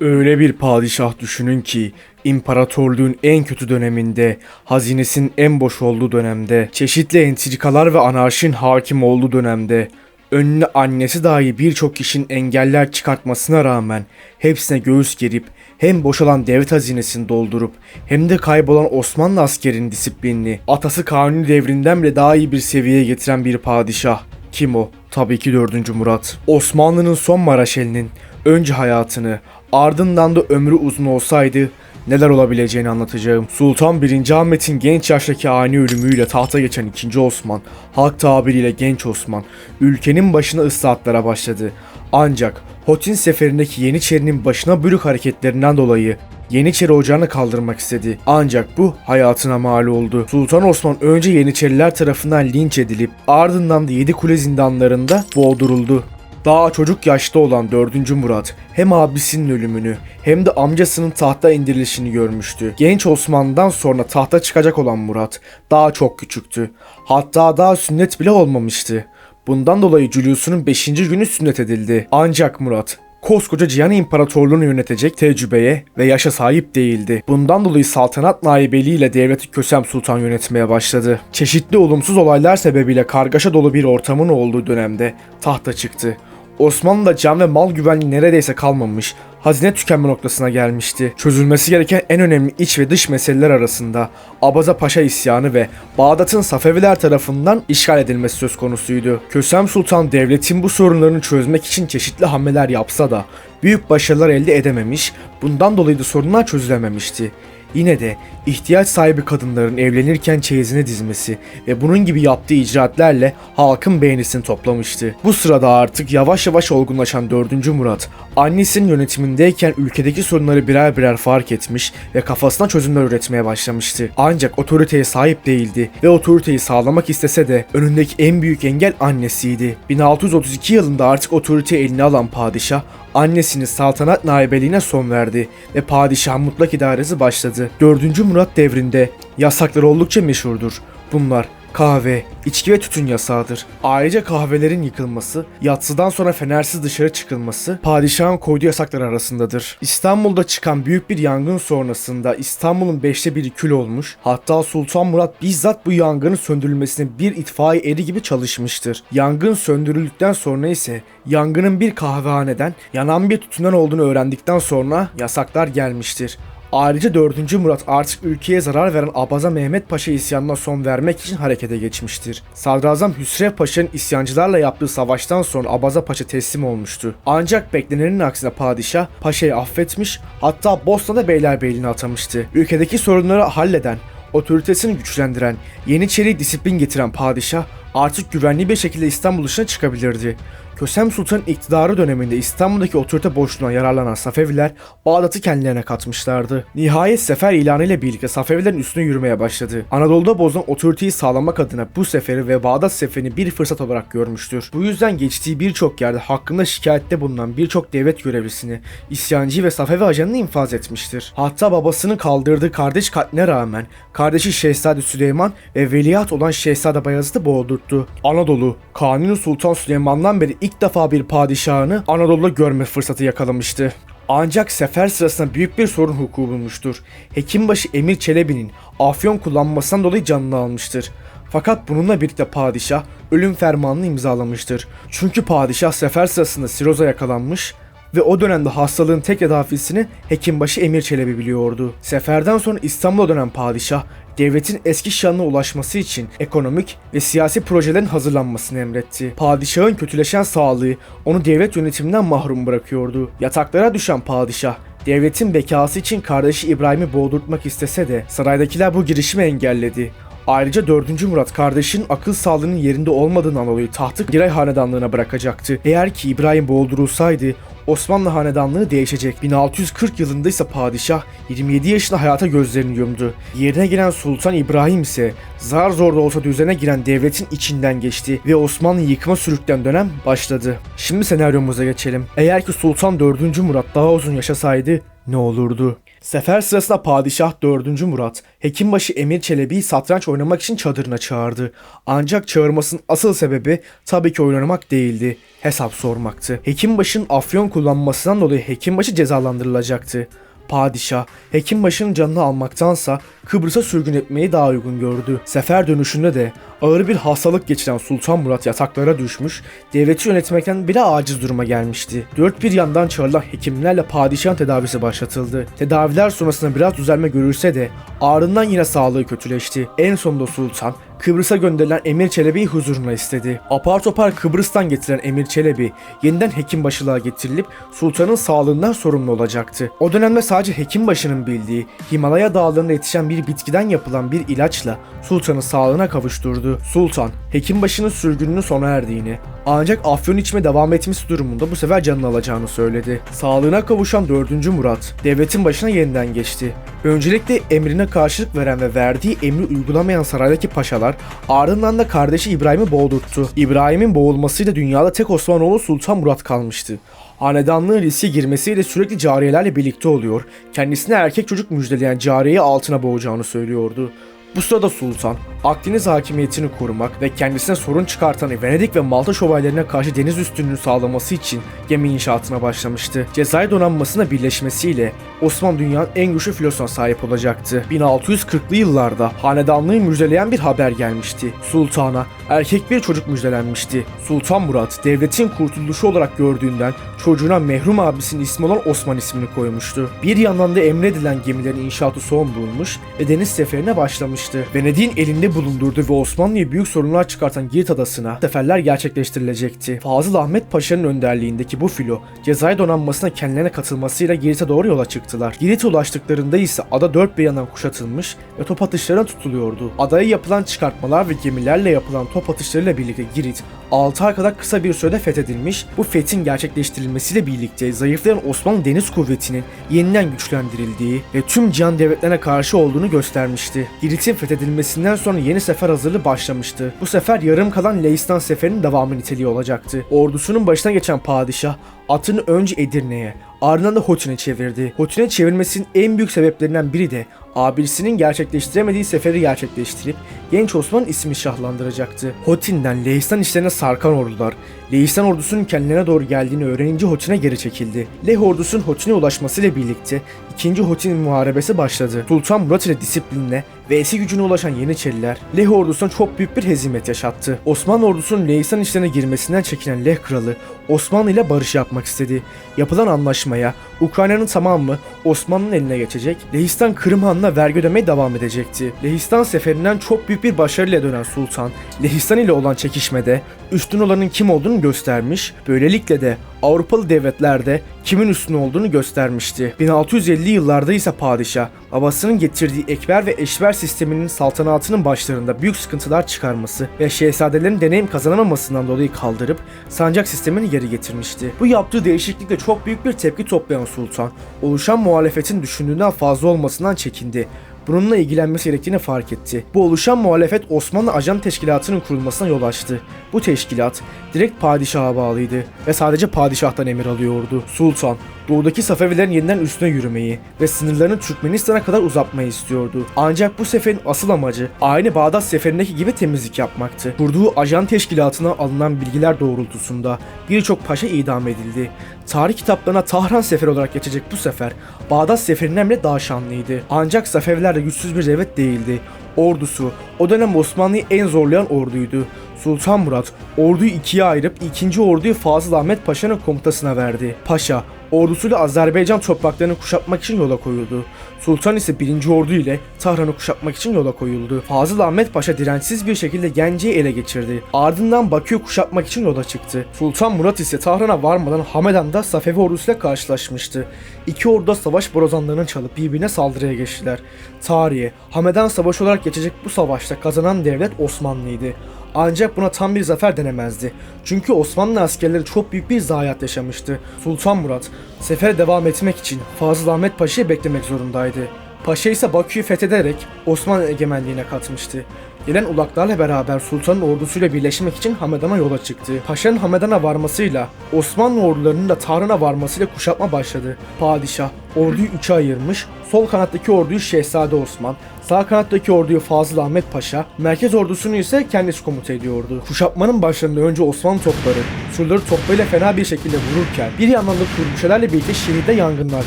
Öyle bir padişah düşünün ki imparatorluğun en kötü döneminde, hazinesinin en boş olduğu dönemde, çeşitli entrikalar ve anarşin hakim olduğu dönemde, önüne annesi dahi birçok kişinin engeller çıkartmasına rağmen hepsine göğüs gerip hem boşalan devlet hazinesini doldurup hem de kaybolan Osmanlı askerinin disiplinini atası Kanuni devrinden bile daha iyi bir seviyeye getiren bir padişah. Kim o? Tabii ki 4. Murat. Osmanlı'nın son Maraşeli'nin önce hayatını ardından da ömrü uzun olsaydı neler olabileceğini anlatacağım. Sultan 1. Ahmet'in genç yaştaki ani ölümüyle tahta geçen 2. Osman, halk tabiriyle genç Osman, ülkenin başına ıslahatlara başladı. Ancak Hotin seferindeki Yeniçeri'nin başına bürük hareketlerinden dolayı Yeniçeri ocağını kaldırmak istedi. Ancak bu hayatına mal oldu. Sultan Osman önce Yeniçeriler tarafından linç edilip ardından da Yedikule zindanlarında boğduruldu. Daha çocuk yaşta olan 4. Murat hem abisinin ölümünü hem de amcasının tahta indirilişini görmüştü. Genç Osman'dan sonra tahta çıkacak olan Murat daha çok küçüktü. Hatta daha sünnet bile olmamıştı. Bundan dolayı Julius'un 5. günü sünnet edildi. Ancak Murat koskoca Cihan İmparatorluğunu yönetecek tecrübeye ve yaşa sahip değildi. Bundan dolayı saltanat naibeliğiyle devleti Kösem Sultan yönetmeye başladı. Çeşitli olumsuz olaylar sebebiyle kargaşa dolu bir ortamın olduğu dönemde tahta çıktı. Osmanlı'da can ve mal güvenliği neredeyse kalmamış, hazine tükenme noktasına gelmişti. Çözülmesi gereken en önemli iç ve dış meseleler arasında Abaza Paşa isyanı ve Bağdat'ın Safeviler tarafından işgal edilmesi söz konusuydu. Kösem Sultan devletin bu sorunlarını çözmek için çeşitli hamleler yapsa da büyük başarılar elde edememiş, bundan dolayı da sorunlar çözülememişti. Yine de ihtiyaç sahibi kadınların evlenirken çeyizine dizmesi ve bunun gibi yaptığı icraatlerle halkın beğenisini toplamıştı. Bu sırada artık yavaş yavaş olgunlaşan 4. Murat, annesinin yönetimindeyken ülkedeki sorunları birer birer fark etmiş ve kafasına çözümler üretmeye başlamıştı. Ancak otoriteye sahip değildi ve otoriteyi sağlamak istese de önündeki en büyük engel annesiydi. 1632 yılında artık otoriteyi eline alan padişah annesinin saltanat naibeliğine son verdi ve padişahın mutlak idaresi başladı. 4. Murat devrinde yasaklar oldukça meşhurdur. Bunlar kahve, içki ve tütün yasağıdır. Ayrıca kahvelerin yıkılması, yatsıdan sonra fenersiz dışarı çıkılması padişahın koyduğu yasaklar arasındadır. İstanbul'da çıkan büyük bir yangın sonrasında İstanbul'un beşte biri kül olmuş. Hatta Sultan Murat bizzat bu yangının söndürülmesine bir itfaiye eri gibi çalışmıştır. Yangın söndürüldükten sonra ise yangının bir kahvehaneden yanan bir tütünden olduğunu öğrendikten sonra yasaklar gelmiştir. Ayrıca 4. Murat artık ülkeye zarar veren Abaza Mehmet Paşa isyanına son vermek için harekete geçmiştir. Sadrazam Hüsrev Paşa'nın isyancılarla yaptığı savaştan sonra Abaza Paşa teslim olmuştu. Ancak beklenenin aksine padişah Paşa'yı affetmiş hatta Bosna'da beylerbeyliğine atamıştı. Ülkedeki sorunları halleden, otoritesini güçlendiren, Yeniçeri'ye disiplin getiren padişah artık güvenli bir şekilde İstanbul dışına çıkabilirdi. Kösem Sultan iktidarı döneminde İstanbul'daki otorite boşluğuna yararlanan Safeviler Bağdat'ı kendilerine katmışlardı. Nihayet sefer ilanı ile birlikte Safevilerin üstüne yürümeye başladı. Anadolu'da bozulan otoriteyi sağlamak adına bu seferi ve Bağdat seferini bir fırsat olarak görmüştür. Bu yüzden geçtiği birçok yerde hakkında şikayette bulunan birçok devlet görevlisini, isyancı ve Safevi ajanını infaz etmiştir. Hatta babasının kaldırdığı kardeş katline rağmen kardeşi Şehzade Süleyman ve veliaht olan Şehzade Bayezid'i boğdurttu. Anadolu, Kanuni Sultan Süleyman'dan beri ilk defa bir padişahını Anadolu'da görme fırsatı yakalamıştı. Ancak sefer sırasında büyük bir sorun hukuku bulmuştur. Hekimbaşı Emir Çelebi'nin afyon kullanmasından dolayı canını almıştır. Fakat bununla birlikte padişah ölüm fermanını imzalamıştır. Çünkü padişah sefer sırasında siroza yakalanmış ve o dönemde hastalığın tek tedafisini Hekimbaşı Emir Çelebi biliyordu. Seferden sonra İstanbul'a dönen padişah devletin eski şanına ulaşması için ekonomik ve siyasi projelerin hazırlanmasını emretti. Padişahın kötüleşen sağlığı onu devlet yönetiminden mahrum bırakıyordu. Yataklara düşen padişah devletin bekası için kardeşi İbrahim'i boğdurtmak istese de saraydakiler bu girişimi engelledi. Ayrıca 4. Murat kardeşinin akıl sağlığının yerinde olmadığından dolayı tahtı Giray Hanedanlığına bırakacaktı. Eğer ki İbrahim boğdurulsaydı Osmanlı hanedanlığı değişecek. 1640 yılında ise padişah 27 yaşında hayata gözlerini yumdu. Yerine gelen Sultan İbrahim ise zar zor da olsa düzene giren devletin içinden geçti ve Osmanlı yıkıma sürüklen dönem başladı. Şimdi senaryomuza geçelim. Eğer ki Sultan 4. Murat daha uzun yaşasaydı ne olurdu? Sefer sırasında Padişah 4. Murat, Hekimbaşı Emir Çelebi'yi satranç oynamak için çadırına çağırdı. Ancak çağırmasının asıl sebebi tabii ki oynamak değildi, hesap sormaktı. Hekimbaşı'nın afyon kullanmasından dolayı Hekimbaşı cezalandırılacaktı. Padişah, Hekimbaşı'nın canını almaktansa Kıbrıs'a sürgün etmeyi daha uygun gördü. Sefer dönüşünde de ağır bir hastalık geçiren Sultan Murat yataklara düşmüş, devleti yönetmekten bile aciz duruma gelmişti. Dört bir yandan çağrılan hekimlerle padişahın tedavisi başlatıldı. Tedaviler sonrasında biraz düzelme görülse de ardından yine sağlığı kötüleşti. En sonunda Sultan Kıbrıs'a gönderilen Emir Çelebi'yi huzuruna istedi. Apar topar Kıbrıs'tan getiren Emir Çelebi yeniden hekimbaşılığa getirilip sultanın sağlığından sorumlu olacaktı. O dönemde sadece hekimbaşının bildiği Himalaya dağlarında yetişen bir bitkiden yapılan bir ilaçla sultanın sağlığına kavuşturdu. Sultan, hekimbaşının sürgününün sona erdiğini ancak afyon içme devam etmesi durumunda bu sefer canını alacağını söyledi. Sağlığına kavuşan 4. Murat devletin başına yeniden geçti. Öncelikle emrine karşılık veren ve verdiği emri uygulamayan saraydaki paşalar ardından da kardeşi İbrahim'i boğdurttu. İbrahim'in boğulmasıyla dünyada tek Osmanoğlu Sultan Murat kalmıştı. Hanedanlığın riske girmesiyle sürekli cariyelerle birlikte oluyor, kendisine erkek çocuk müjdeleyen cariyeyi altına boğacağını söylüyordu. Bu sırada Sultan, Akdeniz hakimiyetini korumak ve kendisine sorun çıkartan Venedik ve Malta şövalyelerine karşı deniz üstünlüğü sağlaması için gemi inşaatına başlamıştı. Cezayir donanmasına birleşmesiyle Osmanlı dünyanın en güçlü filosuna sahip olacaktı. 1640'lı yıllarda hanedanlığı müjdeleyen bir haber gelmişti. Sultana erkek bir çocuk müjdelenmişti. Sultan Murat devletin kurtuluşu olarak gördüğünden çocuğuna mehrum abisinin ismi olan Osman ismini koymuştu. Bir yandan da emredilen gemilerin inşaatı son bulmuş ve deniz seferine başlamıştı. Venedik'in elinde bulundurduğu ve Osmanlı'ya büyük sorunlar çıkartan Girit adasına seferler gerçekleştirilecekti. Fazıl Ahmet Paşa'nın önderliğindeki bu filo Cezayir donanmasına kendilerine katılmasıyla Girit'e doğru yola çıktılar. Girit'e ulaştıklarında ise ada dört bir yandan kuşatılmış ve top atışlarına tutuluyordu. Adaya yapılan çıkartmalar ve gemilerle yapılan top atışlarıyla birlikte Girit 6 ay kadar kısa bir sürede fethedilmiş. Bu fethin gerçekleştirilmesiyle birlikte zayıflayan Osmanlı deniz kuvvetinin yeniden güçlendirildiği ve tüm cihan devletlerine karşı olduğunu göstermişti. Girit'in fethedilmesinden sonra yeni sefer hazırlığı başlamıştı. Bu sefer yarım kalan Leistan seferinin devamı niteliği olacaktı. Ordusunun başına geçen padişah atını önce Edirne'ye, ardından da Hotin'e çevirdi. Hotin'e çevirmesinin en büyük sebeplerinden biri de abisinin gerçekleştiremediği seferi gerçekleştirip genç Osman ismi şahlandıracaktı. Hotin'den Lehistan işlerine sarkan ordular, Lehistan ordusunun kendilerine doğru geldiğini öğrenince Hotin'e geri çekildi. Leh ordusunun Hotin'e ulaşmasıyla birlikte 2. Hotin muharebesi başladı. Sultan Murat ile disiplinle ve eski gücüne ulaşan Yeniçeriler Leh ordusuna çok büyük bir hezimet yaşattı. Osmanlı ordusunun Lehistan işlerine girmesinden çekinen Leh kralı Osmanlı ile barış yapmak istedi. Yapılan anlaşmaya Ukrayna'nın tamamı Osmanlı'nın eline geçecek, Lehistan Kırım Hanı'na vergi ödemeye devam edecekti. Lehistan seferinden çok büyük bir başarıyla dönen Sultan, Lehistan ile olan çekişmede üstün olanın kim olduğunu göstermiş, böylelikle de Avrupalı devletlerde kimin üstün olduğunu göstermişti. 1650'li yıllarda ise padişah, babasının getirdiği ekber ve eşver sisteminin saltanatının başlarında büyük sıkıntılar çıkarması ve şehzadelerin deneyim kazanamamasından dolayı kaldırıp sancak sistemini geri getirmişti. Bu yaptığı değişiklikle çok büyük bir tepki toplayan sultan, oluşan muhalefetin düşündüğünden fazla olmasından çekindi bununla ilgilenmesi gerektiğini fark etti. Bu oluşan muhalefet Osmanlı Ajan Teşkilatı'nın kurulmasına yol açtı. Bu teşkilat direkt padişaha bağlıydı ve sadece padişahtan emir alıyordu. Sultan, doğudaki Safevilerin yeniden üstüne yürümeyi ve sınırlarını Türkmenistan'a kadar uzatmayı istiyordu. Ancak bu seferin asıl amacı aynı Bağdat seferindeki gibi temizlik yapmaktı. Kurduğu ajan teşkilatına alınan bilgiler doğrultusunda birçok paşa idam edildi. Tarih kitaplarına Tahran Seferi olarak geçecek bu sefer Bağdat Seferi'nden bile daha şanlıydı. Ancak Safeviler de güçsüz bir devlet değildi. Ordusu o dönem Osmanlı'yı en zorlayan orduydu. Sultan Murat orduyu ikiye ayırıp ikinci orduyu Fazıl Ahmet Paşa'nın komutasına verdi. Paşa ordusuyla Azerbaycan topraklarını kuşatmak için yola koyuldu. Sultan ise 1. ordu ile Tahran'ı kuşatmak için yola koyuldu. Fazıl Ahmet Paşa dirençsiz bir şekilde Genci'yi ele geçirdi. Ardından Bakü'yü kuşatmak için yola çıktı. Sultan Murat ise Tahran'a varmadan Hamedan'da Safevi ordusuyla karşılaşmıştı. İki ordu da savaş borazanlarını çalıp birbirine saldırıya geçtiler. Tarihe Hamedan Savaşı olarak geçecek bu savaşta kazanan devlet Osmanlı'ydı. Ancak buna tam bir zafer denemezdi. Çünkü Osmanlı askerleri çok büyük bir zayiat yaşamıştı. Sultan Murat, sefere devam etmek için Fazıl Ahmet Paşa'yı beklemek zorundaydı. Paşa ise Bakü'yü fethederek Osmanlı egemenliğine katmıştı. Gelen ulaklarla beraber sultanın ordusuyla birleşmek için Hamedan'a yola çıktı. Paşa'nın Hamedan'a varmasıyla Osmanlı ordularının da Tahran'a varmasıyla kuşatma başladı. Padişah orduyu üçe ayırmış, sol kanattaki orduyu Şehzade Osman, sağ kanattaki orduyu Fazıl Ahmet Paşa, merkez ordusunu ise kendisi komuta ediyordu. Kuşatmanın başlarında önce Osmanlı topları surları toplarıyla fena bir şekilde vururken bir yandan da turbuşelerle birlikte şehirde yangınlar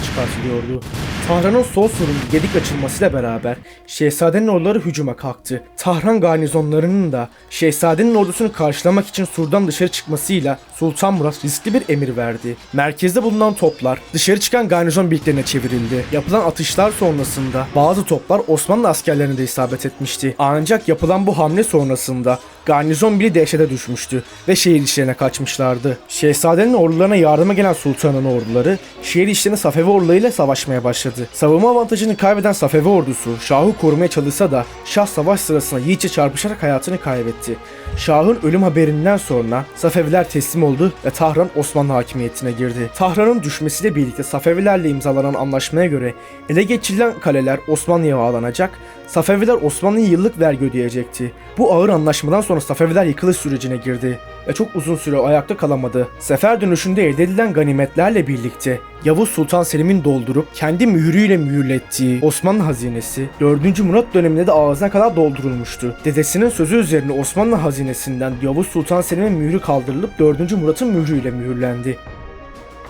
çıkartılıyordu. Tahran'ın sol surunun gedik açılmasıyla beraber Şehzadenin orduları hücuma kalktı. Tahran garnizonlarının da Şehzadenin ordusunu karşılamak için surdan dışarı çıkmasıyla Sultan Murat riskli bir emir verdi. Merkezde bulunan toplar dışarı çıkan garnizon birliklerine çevrildi. Yapılan atışlar sonrasında bazı toplar Osmanlı askerlerine de isabet etmişti. Ancak yapılan bu hamle sonrasında garnizon biri dehşete düşmüştü ve şehir içlerine kaçmışlardı. Şehzadenin ordularına yardıma gelen sultanın orduları şehir içlerine Safevi ordularıyla savaşmaya başladı. Savunma avantajını kaybeden Safevi ordusu Şah'ı korumaya çalışsa da Şah savaş sırasında yiğitçe çarpışarak hayatını kaybetti. Şah'ın ölüm haberinden sonra Safeviler teslim oldu ve Tahran Osmanlı hakimiyetine girdi. Tahran'ın düşmesiyle birlikte Safevilerle imzalanan anlaşmaya göre ele geçirilen kaleler Osmanlı'ya bağlanacak, Safeviler Osmanlı'ya yıllık vergi ödeyecekti. Bu ağır anlaşmadan sonra Safeviler yıkılış sürecine girdi ve çok uzun süre ayakta kalamadı. Sefer dönüşünde elde edilen ganimetlerle birlikte Yavuz Sultan Selim'in doldurup kendi mührüyle mühürlettiği Osmanlı hazinesi 4. Murat döneminde de ağzına kadar doldurulmuştu. Dedesinin sözü üzerine Osmanlı hazinesinden Yavuz Sultan Selim'in mührü kaldırılıp 4. Murat'ın mührüyle mühürlendi.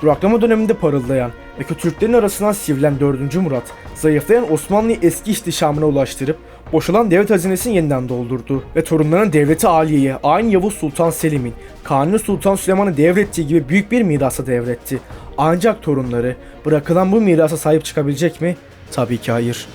Duraklama döneminde parıldayan ve Türklerin arasından sivrilen 4. Murat, zayıflayan Osmanlı'yı eski ihtişamına ulaştırıp boşalan devlet hazinesini yeniden doldurdu ve torunlarının devleti Aliye'ye aynı Yavuz Sultan Selim'in Kanuni Sultan Süleyman'ı devrettiği gibi büyük bir mirasa devretti. Ancak torunları bırakılan bu mirasa sahip çıkabilecek mi? Tabii ki hayır.